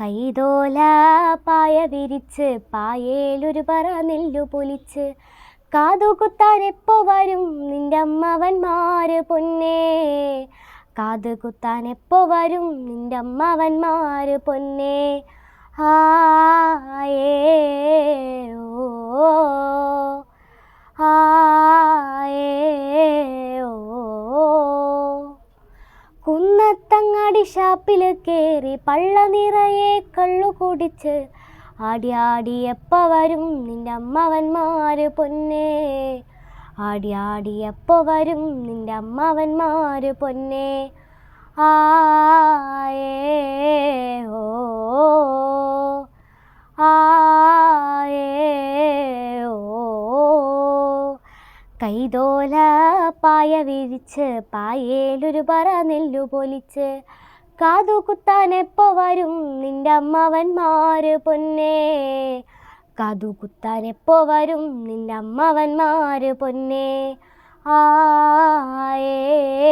കൈതോല പായ വിരിച്ച് പായേലൊരു പറ നെല്ലു പൊലിച്ച്. കാതുകുത്താൻ എപ്പോ വരും നിന്റെ അമ്മവന്മാര് പൊന്നേ? കാത് കുത്താൻ എപ്പോ വരും നിന്റെ അമ്മവന്മാര് പൊന്നേ? ആയേ കുന്നത്തങ്ങാടി ഷാപ്പിൽ കയറി പള്ള നിറയെ കള്ളു കുടിച്ച് ആടി ആടി എപ്പ വരും നിന്റെ അമ്മവന്മാര് പൊന്നേ? ആടി ആടി എപ്പ വരും നിന്റെ അമ്മവന്മാര് പൊന്നേ? ആയേ കൈതോല പായ വിരിച്ച് പായേലൊരു പറ നെല്ലു പൊലിച്ച്. കാതു കുത്താൻ എപ്പോ വരും നിന്റെ അമ്മവന്മാര് പൊന്നേ? കാതു കുത്താൻ എപ്പോ വരും നിന്റെ അമ്മവന്മാര് പൊന്നേ? ആയേ